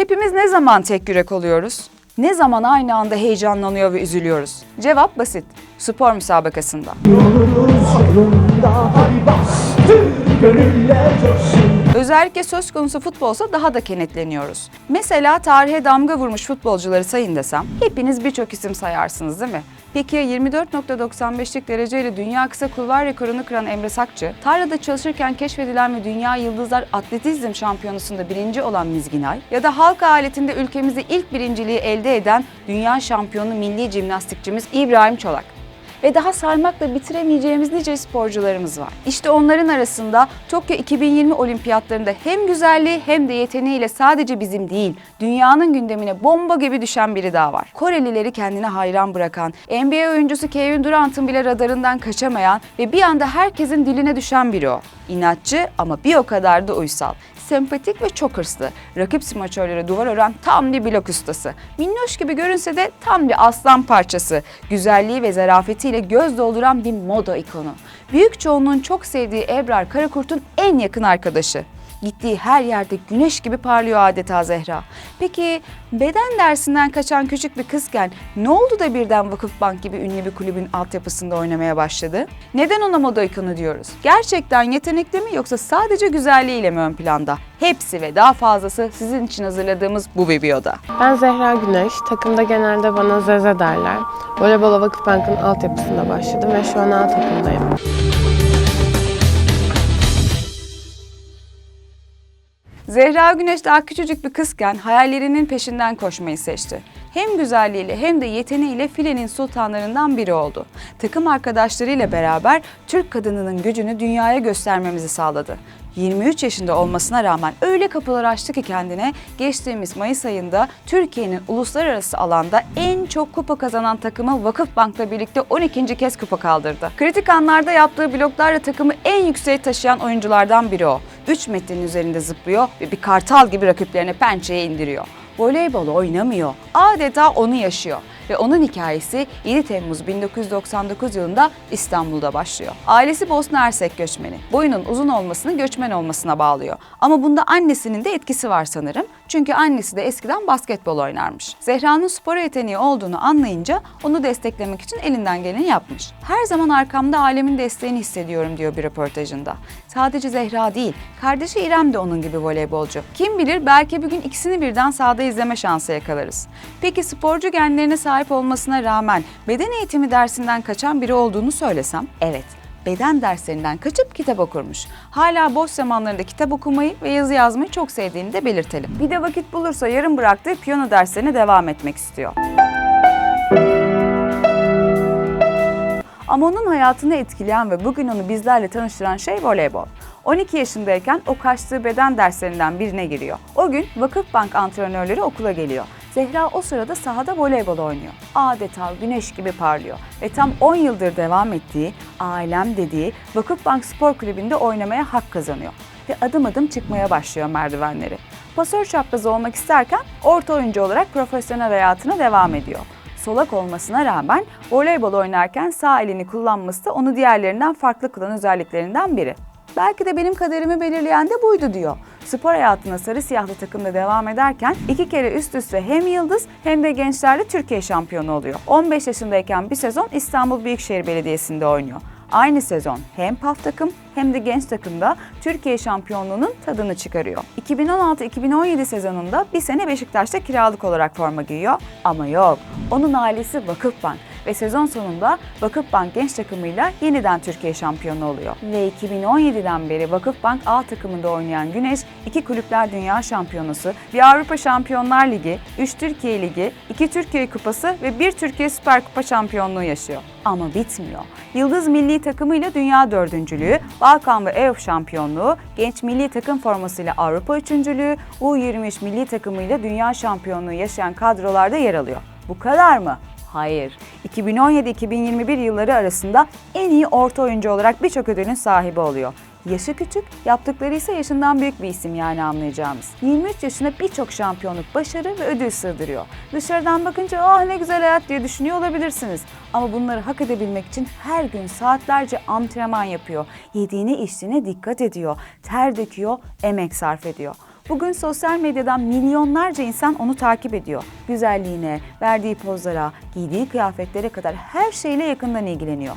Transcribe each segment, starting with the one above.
Hepimiz ne zaman tek yürek oluyoruz? Ne zaman aynı anda heyecanlanıyor ve üzülüyoruz? Cevap basit. Spor müsabakasında. Yolunda hadi bastır gönüller coşsun Özellikle söz konusu futbolsa daha da kenetleniyoruz. Mesela tarihe damga vurmuş futbolcuları sayın desem hepiniz birçok isim sayarsınız değil mi? Peki ya 24.95'lik dereceyle dünya kısa kulvar rekorunu kıran Emre Sakçı, tarlada çalışırken keşfedilen ve Dünya Yıldızlar Atletizm Şampiyonası'nda birinci olan Mizginay ya da halk aletinde ülkemizde ilk birinciliği elde eden dünya şampiyonu milli jimnastikçimiz İbrahim Çolak ve daha saymakla bitiremeyeceğimiz nice sporcularımız var. İşte onların arasında Tokyo 2020 olimpiyatlarında hem güzelliği hem de yeteneğiyle sadece bizim değil, dünyanın gündemine bomba gibi düşen biri daha var. Korelileri kendine hayran bırakan, NBA oyuncusu Kevin Durant'ın bile radarından kaçamayan ve bir anda herkesin diline düşen biri o. İnatçı ama bir o kadar da uysal sempatik ve çok hırslı. Rakip smaçörlere duvar ören tam bir blok ustası. Minnoş gibi görünse de tam bir aslan parçası. Güzelliği ve zarafetiyle göz dolduran bir moda ikonu. Büyük çoğunluğun çok sevdiği Ebrar Karakurt'un en yakın arkadaşı. Gittiği her yerde güneş gibi parlıyor adeta Zehra. Peki beden dersinden kaçan küçük bir kızken ne oldu da birden Vakıfbank gibi ünlü bir kulübün altyapısında oynamaya başladı? Neden ona moda ikonu diyoruz? Gerçekten yetenekli mi yoksa sadece güzelliğiyle mi ön planda? Hepsi ve daha fazlası sizin için hazırladığımız bu videoda. Ben Zehra Güneş. Takımda genelde bana Zeze derler. Voleybola Vakıfbank'ın altyapısında başladım ve şu an A takımdayım. Zehra Güneş daha küçücük bir kızken hayallerinin peşinden koşmayı seçti. Hem güzelliğiyle hem de yeteneğiyle filenin sultanlarından biri oldu. Takım arkadaşlarıyla beraber Türk kadınının gücünü dünyaya göstermemizi sağladı. 23 yaşında olmasına rağmen öyle kapılar açtı ki kendine geçtiğimiz Mayıs ayında Türkiye'nin uluslararası alanda en çok kupa kazanan takımı Vakıfbank'la birlikte 12. kez kupa kaldırdı. Kritik anlarda yaptığı bloklarla takımı en yükseğe taşıyan oyunculardan biri o. 3 metrenin üzerinde zıplıyor ve bir kartal gibi rakiplerine pençeye indiriyor. Voleybol oynamıyor. Adeta onu yaşıyor ve onun hikayesi 7 Temmuz 1999 yılında İstanbul'da başlıyor. Ailesi Bosna Hersek göçmeni. Boyunun uzun olmasını göçmen olmasına bağlıyor. Ama bunda annesinin de etkisi var sanırım. Çünkü annesi de eskiden basketbol oynarmış. Zehra'nın spor yeteneği olduğunu anlayınca onu desteklemek için elinden geleni yapmış. Her zaman arkamda ailemin desteğini hissediyorum diyor bir röportajında. Sadece Zehra değil, kardeşi İrem de onun gibi voleybolcu. Kim bilir belki bir gün ikisini birden sahada izleme şansı yakalarız. Peki sporcu genlerine sahip olmasına rağmen beden eğitimi dersinden kaçan biri olduğunu söylesem? Evet beden derslerinden kaçıp kitap okurmuş. Hala boş zamanlarında kitap okumayı ve yazı yazmayı çok sevdiğini de belirtelim. Bir de vakit bulursa yarım bıraktığı piyano derslerine devam etmek istiyor. Ama onun hayatını etkileyen ve bugün onu bizlerle tanıştıran şey voleybol. 12 yaşındayken o kaçtığı beden derslerinden birine giriyor. O gün Vakıfbank antrenörleri okula geliyor. Zehra o sırada sahada voleybol oynuyor. Adeta güneş gibi parlıyor ve tam 10 yıldır devam ettiği, ailem dediği Vakıfbank Spor Kulübü'nde oynamaya hak kazanıyor. Ve adım adım çıkmaya başlıyor merdivenleri. Pasör çaprazı olmak isterken orta oyuncu olarak profesyonel hayatına devam ediyor solak olmasına rağmen voleybol oynarken sağ elini kullanması da onu diğerlerinden farklı kılan özelliklerinden biri. Belki de benim kaderimi belirleyen de buydu diyor. Spor hayatına sarı siyahlı takımda devam ederken iki kere üst üste hem yıldız hem de gençlerle Türkiye şampiyonu oluyor. 15 yaşındayken bir sezon İstanbul Büyükşehir Belediyesi'nde oynuyor. Aynı sezon hem PAF takım hem de genç takımda Türkiye şampiyonluğunun tadını çıkarıyor. 2016-2017 sezonunda bir sene Beşiktaş'ta kiralık olarak forma giyiyor ama yok. Onun ailesi Vakıfbank ve sezon sonunda Vakıfbank genç takımıyla yeniden Türkiye şampiyonu oluyor. Ve 2017'den beri Vakıfbank A takımında oynayan Güneş, iki kulüpler dünya şampiyonusu, bir Avrupa Şampiyonlar Ligi, 3 Türkiye Ligi, 2 Türkiye Kupası ve 1 Türkiye Süper Kupa şampiyonluğu yaşıyor. Ama bitmiyor. Yıldız milli takımıyla dünya dördüncülüğü, Balkan ve EOF şampiyonluğu, genç milli takım formasıyla Avrupa üçüncülüğü, U23 milli takımıyla dünya şampiyonluğu yaşayan kadrolarda yer alıyor. Bu kadar mı? Hayır. 2017-2021 yılları arasında en iyi orta oyuncu olarak birçok ödülün sahibi oluyor. Yaşı küçük, yaptıkları ise yaşından büyük bir isim yani anlayacağımız. 23 yaşında birçok şampiyonluk, başarı ve ödül sığdırıyor. Dışarıdan bakınca ah ne güzel hayat diye düşünüyor olabilirsiniz. Ama bunları hak edebilmek için her gün saatlerce antrenman yapıyor. Yediğine içtiğine dikkat ediyor. Ter döküyor, emek sarf ediyor. Bugün sosyal medyadan milyonlarca insan onu takip ediyor. Güzelliğine, verdiği pozlara, giydiği kıyafetlere kadar her şeyle yakından ilgileniyor.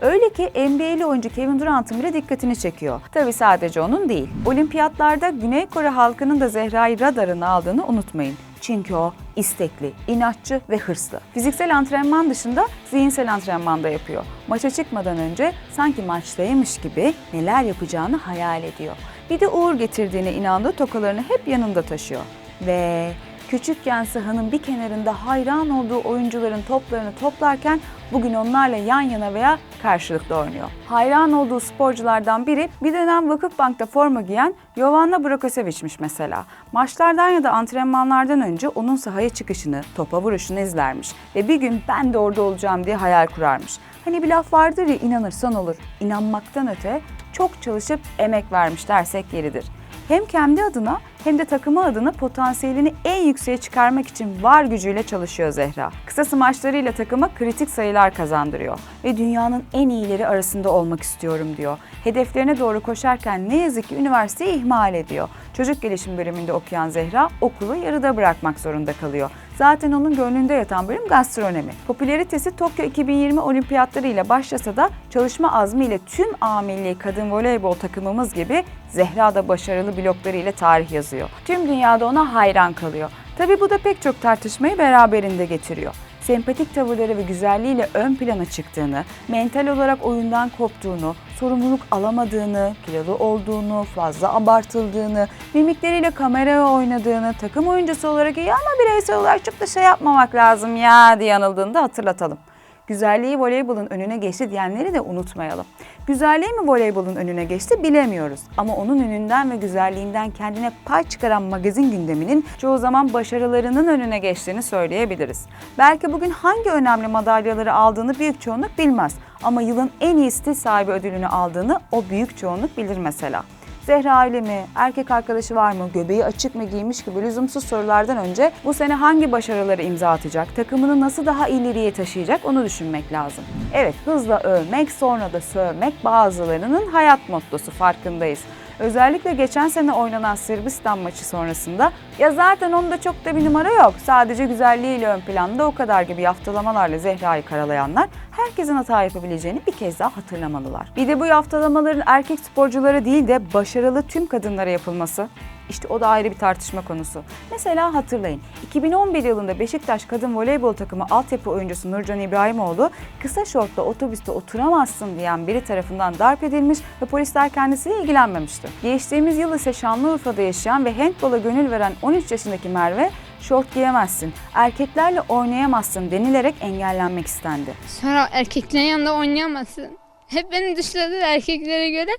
Öyle ki NBA'li oyuncu Kevin Durant'ın bile dikkatini çekiyor. Tabi sadece onun değil. Olimpiyatlarda Güney Kore halkının da Zehra'yı radarına aldığını unutmayın. Çünkü o istekli, inatçı ve hırslı. Fiziksel antrenman dışında zihinsel antrenman da yapıyor. Maça çıkmadan önce sanki maçtaymış gibi neler yapacağını hayal ediyor. Bir de uğur getirdiğine inandığı tokalarını hep yanında taşıyor. Ve küçükken sahanın bir kenarında hayran olduğu oyuncuların toplarını toplarken bugün onlarla yan yana veya karşılıklı oynuyor. Hayran olduğu sporculardan biri bir dönem Vakıfbank'ta forma giyen Jovanna Brokosevic'miş mesela. Maçlardan ya da antrenmanlardan önce onun sahaya çıkışını, topa vuruşunu izlermiş ve bir gün ben de orada olacağım diye hayal kurarmış. Hani bir laf vardır ya inanırsan olur. İnanmaktan öte çok çalışıp emek vermiş dersek yeridir hem kendi adına hem de takımı adına potansiyelini en yükseğe çıkarmak için var gücüyle çalışıyor Zehra. Kısa smaçlarıyla takıma kritik sayılar kazandırıyor ve dünyanın en iyileri arasında olmak istiyorum diyor. Hedeflerine doğru koşarken ne yazık ki üniversiteyi ihmal ediyor. Çocuk gelişim bölümünde okuyan Zehra okulu yarıda bırakmak zorunda kalıyor. Zaten onun gönlünde yatan bölüm gastronomi. Popülaritesi Tokyo 2020 olimpiyatları ile başlasa da çalışma azmiyle tüm A kadın voleybol takımımız gibi Zehra da başarılı bloklarıyla tarih yazıyor. Tüm dünyada ona hayran kalıyor. Tabi bu da pek çok tartışmayı beraberinde getiriyor. Sempatik tavırları ve güzelliğiyle ön plana çıktığını, mental olarak oyundan koptuğunu, sorumluluk alamadığını, kilolu olduğunu, fazla abartıldığını, mimikleriyle kameraya oynadığını, takım oyuncusu olarak iyi ama bireysel olarak çok da şey yapmamak lazım ya diye yanıldığını da hatırlatalım. Güzelliği voleybolun önüne geçti diyenleri de unutmayalım. Güzelliği mi voleybolun önüne geçti bilemiyoruz. Ama onun önünden ve güzelliğinden kendine pay çıkaran magazin gündeminin çoğu zaman başarılarının önüne geçtiğini söyleyebiliriz. Belki bugün hangi önemli madalyaları aldığını büyük çoğunluk bilmez. Ama yılın en iyi stil sahibi ödülünü aldığını o büyük çoğunluk bilir mesela. Zehra aile mi, erkek arkadaşı var mı, göbeği açık mı giymiş gibi lüzumsuz sorulardan önce bu sene hangi başarıları imza atacak, takımını nasıl daha ileriye taşıyacak onu düşünmek lazım. Evet hızla övmek sonra da sövmek bazılarının hayat mottosu farkındayız. Özellikle geçen sene oynanan Sırbistan maçı sonrasında ya zaten onda çok da bir numara yok. Sadece güzelliğiyle ön planda o kadar gibi yaftalamalarla Zehra'yı karalayanlar herkesin hata yapabileceğini bir kez daha hatırlamalılar. Bir de bu yaftalamaların erkek sporculara değil de başarılı tüm kadınlara yapılması işte o da ayrı bir tartışma konusu. Mesela hatırlayın 2011 yılında Beşiktaş kadın voleybol takımı altyapı oyuncusu Nurcan İbrahimoğlu kısa şortla otobüste oturamazsın diyen biri tarafından darp edilmiş ve polisler kendisiyle ilgilenmemişti. Geçtiğimiz yıl ise Şanlıurfa'da yaşayan ve handbola gönül veren 13 yaşındaki Merve şort giyemezsin, erkeklerle oynayamazsın denilerek engellenmek istendi. Sonra erkeklerin yanında oynayamazsın. Hep beni dışladılar erkeklere göre.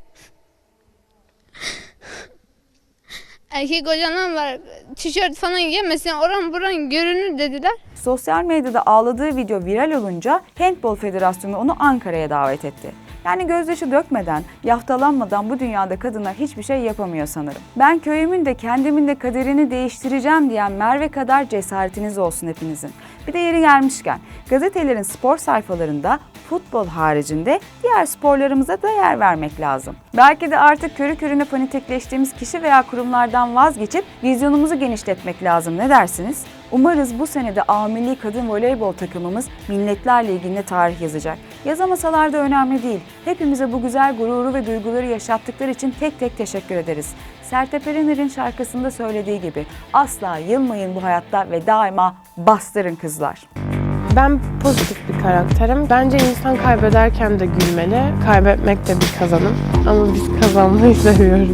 Erkek hocalar var. Tişört falan giyemezsin. Oran buran görünür dediler. Sosyal medyada ağladığı video viral olunca Handbol Federasyonu onu Ankara'ya davet etti. Yani gözyaşı dökmeden, yaftalanmadan bu dünyada kadınlar hiçbir şey yapamıyor sanırım. Ben köyümün de kendimin de kaderini değiştireceğim diyen Merve kadar cesaretiniz olsun hepinizin. Bir de yeri gelmişken gazetelerin spor sayfalarında futbol haricinde diğer sporlarımıza da yer vermek lazım. Belki de artık körü körüne fanatikleştiğimiz kişi veya kurumlardan vazgeçip vizyonumuzu genişletmek lazım. Ne dersiniz? Umarız bu senede A Milli Kadın Voleybol takımımız Milletler Ligi'nde tarih yazacak. Yazamasalar da önemli değil. Hepimize bu güzel gururu ve duyguları yaşattıkları için tek tek teşekkür ederiz. Sertab Erener'in şarkısında söylediği gibi asla yılmayın bu hayatta ve daima bastırın kızlar. Ben pozitif bir karakterim. Bence insan kaybederken de gülmeli. Kaybetmek de bir kazanım. Ama biz kazanmayı seviyoruz.